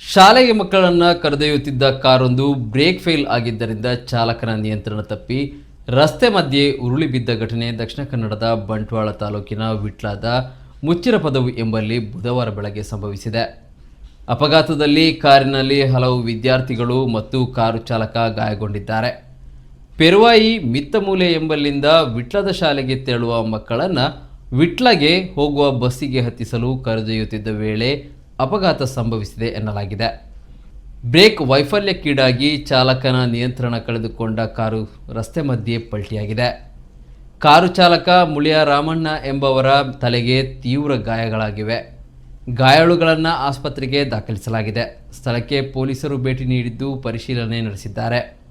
ಶಾಲೆಗೆ ಮಕ್ಕಳನ್ನು ಕರೆದೊಯ್ಯುತ್ತಿದ್ದ ಕಾರೊಂದು ಬ್ರೇಕ್ ಫೇಲ್ ಆಗಿದ್ದರಿಂದ ಚಾಲಕನ ನಿಯಂತ್ರಣ ತಪ್ಪಿ ರಸ್ತೆ ಮಧ್ಯೆ ಉರುಳಿ ಬಿದ್ದ ಘಟನೆ ದಕ್ಷಿಣ ಕನ್ನಡದ ಬಂಟ್ವಾಳ ತಾಲೂಕಿನ ವಿಟ್ಲಾದ ಮುಚ್ಚಿರ ಪದವು ಎಂಬಲ್ಲಿ ಬುಧವಾರ ಬೆಳಗ್ಗೆ ಸಂಭವಿಸಿದೆ. ಅಪಘಾತದಲ್ಲಿ ಕಾರಿನಲ್ಲಿ ಹಲವು ವಿದ್ಯಾರ್ಥಿಗಳು ಮತ್ತು ಕಾರು ಚಾಲಕ ಗಾಯಗೊಂಡಿದ್ದಾರೆ. ಪೆರುವಾಯಿ ಮಿತ್ತಮೂಲೆ ಎಂಬಲ್ಲಿಂದ ವಿಟ್ಲದ ಶಾಲೆಗೆ ತೆರಳುವ ಮಕ್ಕಳನ್ನು ವಿಟ್ಲಗೆ ಹೋಗುವ ಬಸ್ಸಿಗೆ ಹತ್ತಿಸಲು ಕರೆದೊಯ್ಯುತ್ತಿದ್ದ ವೇಳೆ ಅಪಘಾತ ಸಂಭವಿಸಿದೆ ಎನ್ನಲಾಗಿದೆ. ಬ್ರೇಕ್ ವೈಫಲ್ಯಕ್ಕೀಡಾಗಿ ಚಾಲಕನ ನಿಯಂತ್ರಣ ಕಳೆದುಕೊಂಡ ಕಾರು ರಸ್ತೆ ಮಧ್ಯೆ ಪಲ್ಟಿಯಾಗಿದೆ. ಕಾರು ಚಾಲಕ ಮುಳಿಯ ರಾಮಣ್ಣ ಎಂಬವರ ತಲೆಗೆ ತೀವ್ರ ಗಾಯಗಳಾಗಿವೆ. ಗಾಯಾಳುಗಳನ್ನು ಆಸ್ಪತ್ರೆಗೆ ದಾಖಲಿಸಲಾಗಿದೆ. ಸ್ಥಳಕ್ಕೆ ಪೊಲೀಸರು ಭೇಟಿ ನೀಡಿದ್ದು ಪರಿಶೀಲನೆ ನಡೆಸಿದ್ದಾರೆ.